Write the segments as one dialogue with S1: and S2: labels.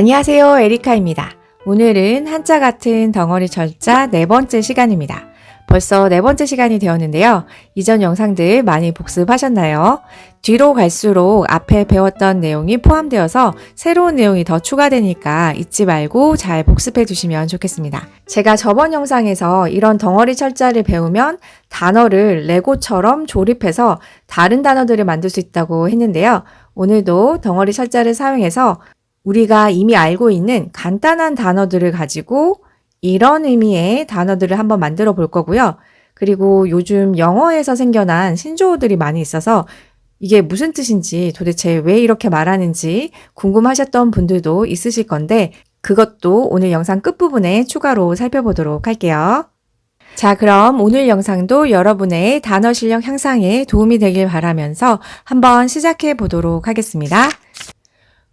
S1: 안녕하세요. 에리카입니다. 오늘은 한자 같은 덩어리 철자 네 번째 시간입니다. 벌써 네 번째 시간이 되었는데요. 이전 영상들 많이 복습하셨나요? 뒤로 갈수록 앞에 배웠던 내용이 포함되어서 새로운 내용이 더 추가되니까 잊지 말고 잘 복습해 주시면 좋겠습니다. 제가 저번 영상에서 이런 덩어리 철자를 배우면 단어를 레고처럼 조립해서 다른 단어들을 만들 수 있다고 했는데요. 오늘도 덩어리 철자를 사용해서 우리가 이미 알고 있는 간단한 단어들을 가지고 이런 의미의 단어들을 한번 만들어 볼 거고요. 그리고 요즘 영어에서 생겨난 신조어들이 많이 있어서 이게 무슨 뜻인지 도대체 왜 이렇게 말하는지 궁금하셨던 분들도 있으실 건데 그것도 오늘 영상 끝부분에 추가로 살펴보도록 할게요. 자, 그럼 오늘 영상도 여러분의 단어 실력 향상에 도움이 되길 바라면서 한번 시작해 보도록 하겠습니다.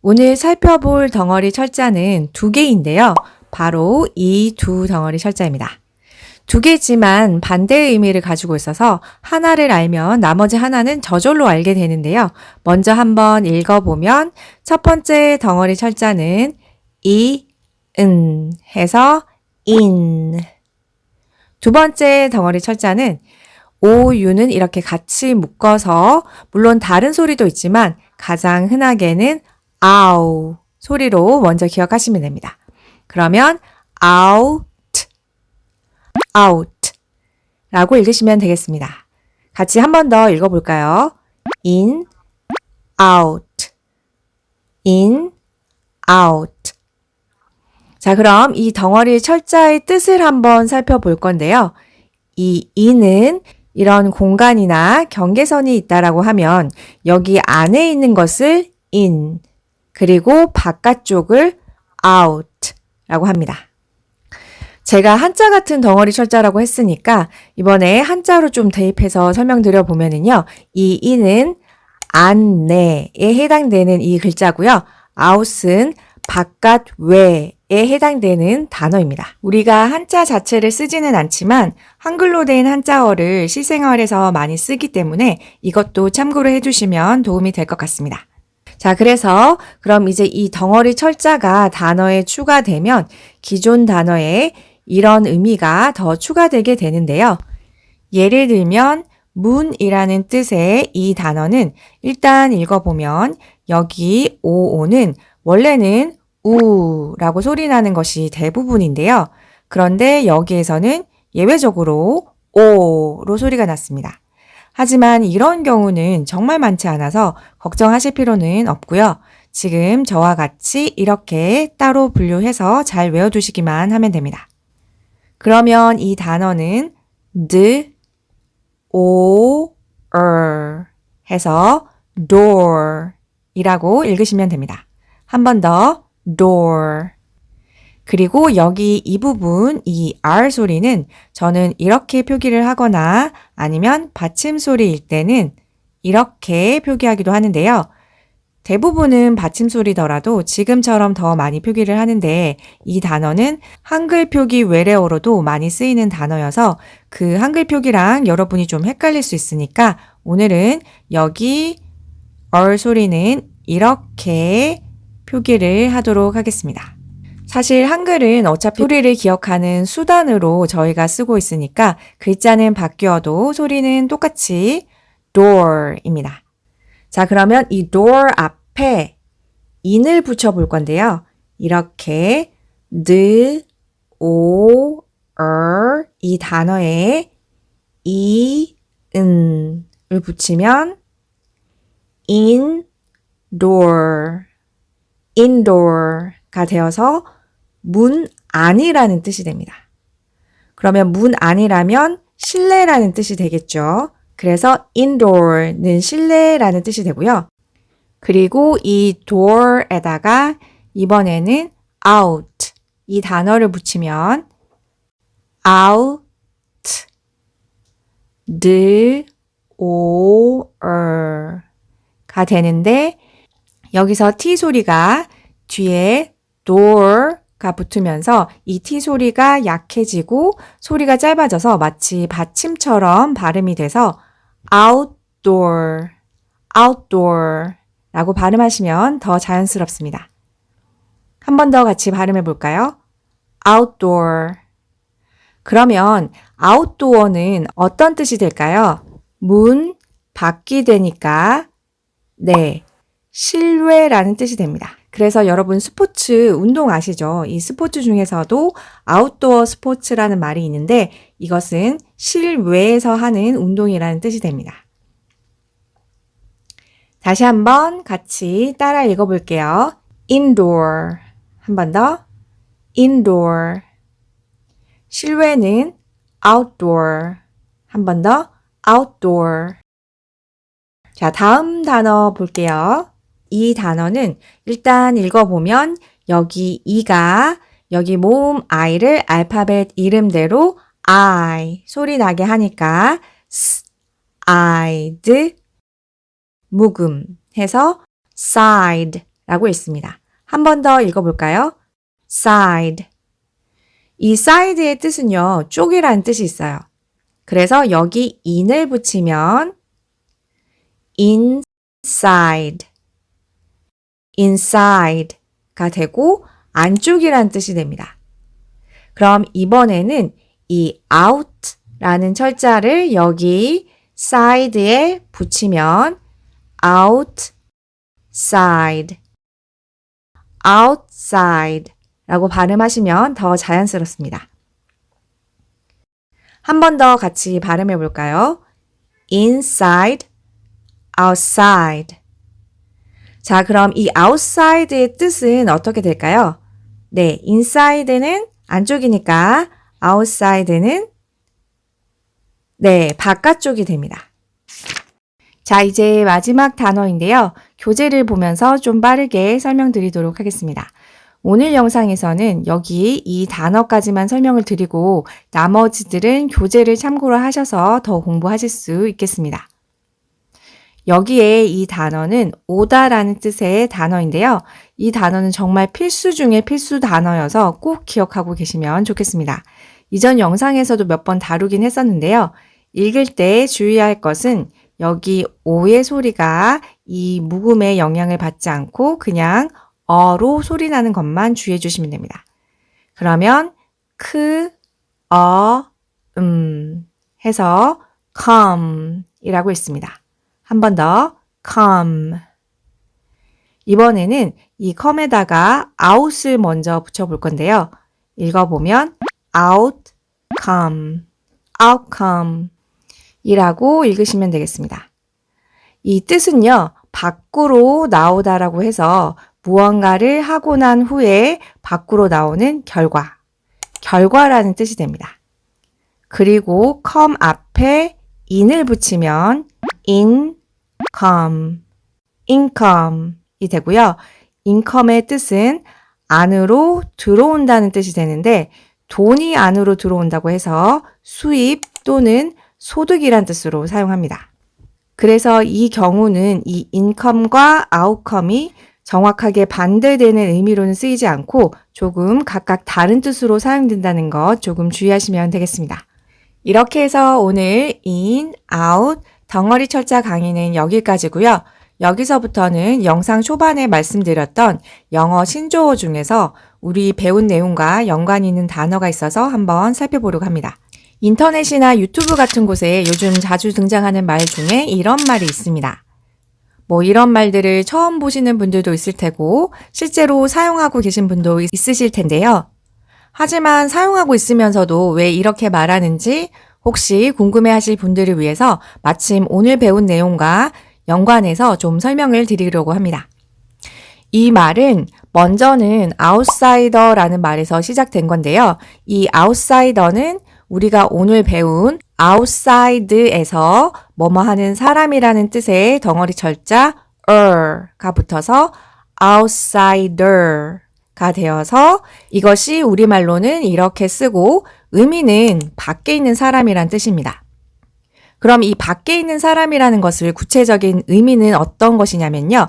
S1: 오늘 살펴볼 덩어리 철자는 두 개인데요. 바로 이 두 덩어리 철자입니다. 두 개지만 반대의 의미를 가지고 있어서 하나를 알면 나머지 하나는 저절로 알게 되는데요. 먼저 한번 읽어보면 첫 번째 덩어리 철자는 이, 은 해서 인. 두 번째 덩어리 철자는 오, 유는 이렇게 같이 묶어서 물론 다른 소리도 있지만 가장 흔하게는 아우 소리로 먼저 기억하시면 됩니다. 그러면 out, out 라고 읽으시면 되겠습니다. 같이 한 번 더 읽어볼까요? in, out, in, out. 자, 그럼 이 덩어리 철자의 뜻을 한번 살펴볼 건데요. 이 in은 이런 공간이나 경계선이 있다라고 하면 여기 안에 있는 것을 in, 그리고 바깥쪽을 out 라고 합니다. 제가 한자 같은 덩어리 철자라고 했으니까 이번에 한자로 좀 대입해서 설명드려 보면은요. 이 이는 안내에 해당되는 이 글자고요. out은 바깥 외에 해당되는 단어입니다. 우리가 한자 자체를 쓰지는 않지만 한글로 된 한자어를 실생활에서 많이 쓰기 때문에 이것도 참고로 해주시면 도움이 될 것 같습니다. 자, 그래서 그럼 이제 이 덩어리 철자가 단어에 추가되면 기존 단어에 이런 의미가 더 추가되게 되는데요. 예를 들면 문이라는 뜻의 이 단어는 일단 읽어보면 여기 오오는 원래는 우라고 소리 나는 것이 대부분인데요. 그런데 여기에서는 예외적으로 오로 소리가 났습니다. 하지만 이런 경우는 정말 많지 않아서 걱정하실 필요는 없고요. 지금 저와 같이 이렇게 따로 분류해서 잘 외워두시기만 하면 됩니다. 그러면 이 단어는 r 해서 door 이라고 읽으시면 됩니다. 한 번 더 door 그리고 여기 이 부분, 이 R 소리는 저는 이렇게 표기를 하거나 아니면 받침 소리일 때는 이렇게 표기하기도 하는데요. 대부분은 받침 소리더라도 지금처럼 더 많이 표기를 하는데 이 단어는 한글 표기 외래어로도 많이 쓰이는 단어여서 그 한글 표기랑 여러분이 좀 헷갈릴 수 있으니까 오늘은 여기 얼 소리는 이렇게 표기를 하도록 하겠습니다. 사실 한글은 어차피 소리를 기억하는 수단으로 저희가 쓰고 있으니까 글자는 바뀌어도 소리는 똑같이 door입니다. 자, 그러면 이 door 앞에 in을 붙여 볼 건데요. 이렇게 the, o, er 이 단어에 이, 은을 붙이면 indoor, indoor가 되어서 문 안이라는 뜻이 됩니다. 그러면 문 안이라면 실내라는 뜻이 되겠죠. 그래서 indoor는 실내라는 뜻이 되고요. 그리고 이 door에다가 이번에는 out 이 단어를 붙이면 out the o r가 되는데 여기서 t 소리가 뒤에 door 가 붙으면서 이 T 소리가 약해지고 소리가 짧아져서 마치 받침처럼 발음이 돼서 outdoor, outdoor 라고 발음하시면 더 자연스럽습니다. 한 번 더 같이 발음해 볼까요? outdoor. 그러면 outdoor는 어떤 뜻이 될까요? 문, 밖이 되니까, 네, 실외라는 뜻이 됩니다. 그래서 여러분 스포츠 운동 아시죠? 이 스포츠 중에서도 아웃도어 스포츠라는 말이 있는데 이것은 실외에서 하는 운동이라는 뜻이 됩니다. 다시 한번 같이 따라 읽어볼게요. indoor. 한 번 더. indoor. 실외는 outdoor. 한 번 더. outdoor. 자, 다음 단어 볼게요. 이 단어는 일단 읽어보면 여기 이가 여기 모음 i를 알파벳 이름대로 I 소리 나게 하니까 s, I'd 묵음 해서 side라고 있습니다. 한 번 더 읽어볼까요? side. 이 side의 뜻은요, 쪽이라는 뜻이 있어요. 그래서 여기 in을 붙이면 inside, inside가 되고 안쪽이라는 뜻이 됩니다. 그럼 이번에는 이 out라는 철자를 여기 side에 붙이면 outside, outside 라고 발음하시면 더 자연스럽습니다. 한 번 더 같이 발음해 볼까요? inside, outside. 자, 그럼 이 outside의 뜻은 어떻게 될까요? 네, inside는 안쪽이니까 outside는 네, 바깥쪽이 됩니다. 자, 이제 마지막 단어인데요. 교재를 보면서 좀 빠르게 설명드리도록 하겠습니다. 오늘 영상에서는 여기 이 단어까지만 설명을 드리고 나머지들은 교재를 참고로 하셔서 더 공부하실 수 있겠습니다. 여기에 이 단어는 오다라는 뜻의 단어인데요. 이 단어는 정말 필수 중의 필수 단어여서 꼭 기억하고 계시면 좋겠습니다. 이전 영상에서도 몇 번 다루긴 했었는데요. 읽을 때 주의할 것은 여기 오의 소리가 이 묵음의 영향을 받지 않고 그냥 어로 소리 나는 것만 주의해 주시면 됩니다. 그러면 크, 어, 음 해서 come 이라고 있습니다. 한 번 더 come 이번에는 이 come에다가 out을 먼저 붙여볼 건데요. 읽어보면 outcome, outcome 이라고 읽으시면 되겠습니다. 이 뜻은요, 밖으로 나오다라고 해서 무언가를 하고 난 후에 밖으로 나오는 결과, 결과라는 뜻이 됩니다. 그리고 come 앞에 in을 붙이면 income, income이 되고요. income의 뜻은 안으로 들어온다는 뜻이 되는데 돈이 안으로 들어온다고 해서 수입 또는 소득이란 뜻으로 사용합니다. 그래서 이 경우는 이 income과 outcome이 정확하게 반대되는 의미로는 쓰이지 않고 조금 각각 다른 뜻으로 사용된다는 것 조금 주의하시면 되겠습니다. 이렇게 해서 오늘 in, out, 덩어리 철자 강의는 여기까지고요. 여기서부터는 영상 초반에 말씀드렸던 영어 신조어 중에서 우리 배운 내용과 연관이 있는 단어가 있어서 한번 살펴보려고 합니다. 인터넷이나 유튜브 같은 곳에 요즘 자주 등장하는 말 중에 이런 말이 있습니다. 뭐 이런 말들을 처음 보시는 분들도 있을 테고 실제로 사용하고 계신 분도 있으실 텐데요. 하지만 사용하고 있으면서도 왜 이렇게 말하는지 혹시 궁금해 하실 분들을 위해서 마침 오늘 배운 내용과 연관해서 좀 설명을 드리려고 합니다. 이 말은 먼저는 outsider라는 말에서 시작된 건데요. 이 outsider는 우리가 오늘 배운 outside에서 뭐뭐 하는 사람이라는 뜻의 덩어리 철자 er가 붙어서 outsider가 되어서 이것이 우리말로는 이렇게 쓰고 의미는 밖에 있는 사람이란 뜻입니다. 그럼 이 밖에 있는 사람이라는 것을 구체적인 의미는 어떤 것이냐면요.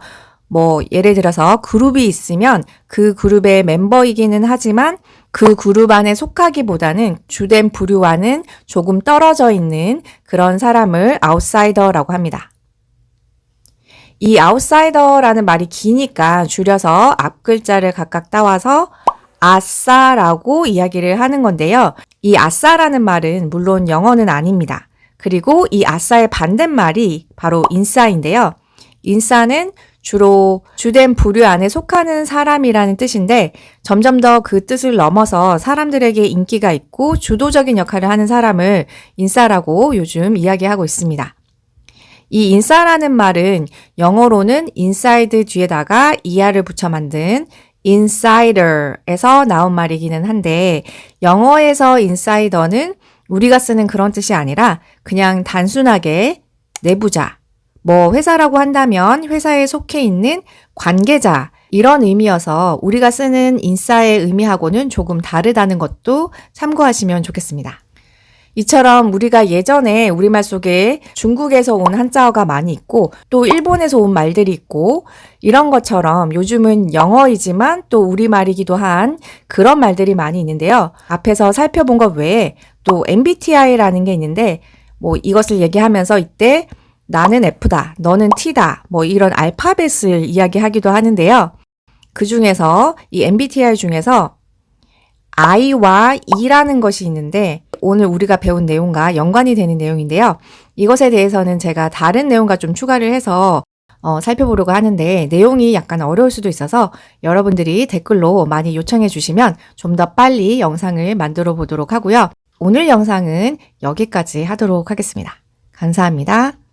S1: 뭐 예를 들어서 그룹이 있으면 그 그룹의 멤버이기는 하지만 그 그룹 안에 속하기보다는 주된 부류와는 조금 떨어져 있는 그런 사람을 아웃사이더라고 합니다. 이 outsider라는 말이 기니까 줄여서 앞 글자를 각각 따와서 아싸라고 이야기를 하는 건데요. 이 아싸라는 말은 물론 영어는 아닙니다. 그리고 이 아싸의 반대말이 바로 인싸인데요. 인싸는 주로 주된 부류 안에 속하는 사람이라는 뜻인데 점점 더 그 뜻을 넘어서 사람들에게 인기가 있고 주도적인 역할을 하는 사람을 인싸라고 요즘 이야기하고 있습니다. 이 인싸라는 말은 영어로는 inside 뒤에다가 er를 붙여 만든 insider에서 나온 말이기는 한데 영어에서 insider는 우리가 쓰는 그런 뜻이 아니라 그냥 단순하게 내부자, 뭐 회사라고 한다면 회사에 속해 있는 관계자 이런 의미여서 우리가 쓰는 인싸의 의미하고는 조금 다르다는 것도 참고하시면 좋겠습니다. 이처럼 우리가 예전에 우리말 속에 중국에서 온 한자어가 많이 있고 또 일본에서 온 말들이 있고 이런 것처럼 요즘은 영어이지만 또 우리말이기도 한 그런 말들이 많이 있는데요. 앞에서 살펴본 것 외에 또 MBTI라는 게 있는데 뭐 이것을 얘기하면서 이때 나는 F다, 너는 T다, 뭐 이런 알파벳을 이야기하기도 하는데요. 그 중에서 이 MBTI 중에서 I와 E라는 것이 있는데 오늘 우리가 배운 내용과 연관이 되는 내용인데요. 이것에 대해서는 제가 다른 내용과 좀 추가를 해서 어, 살펴보려고 하는데 내용이 약간 어려울 수도 있어서 여러분들이 댓글로 많이 요청해 주시면 좀 더 빨리 영상을 만들어 보도록 하고요. 오늘 영상은 여기까지 하도록 하겠습니다. 감사합니다.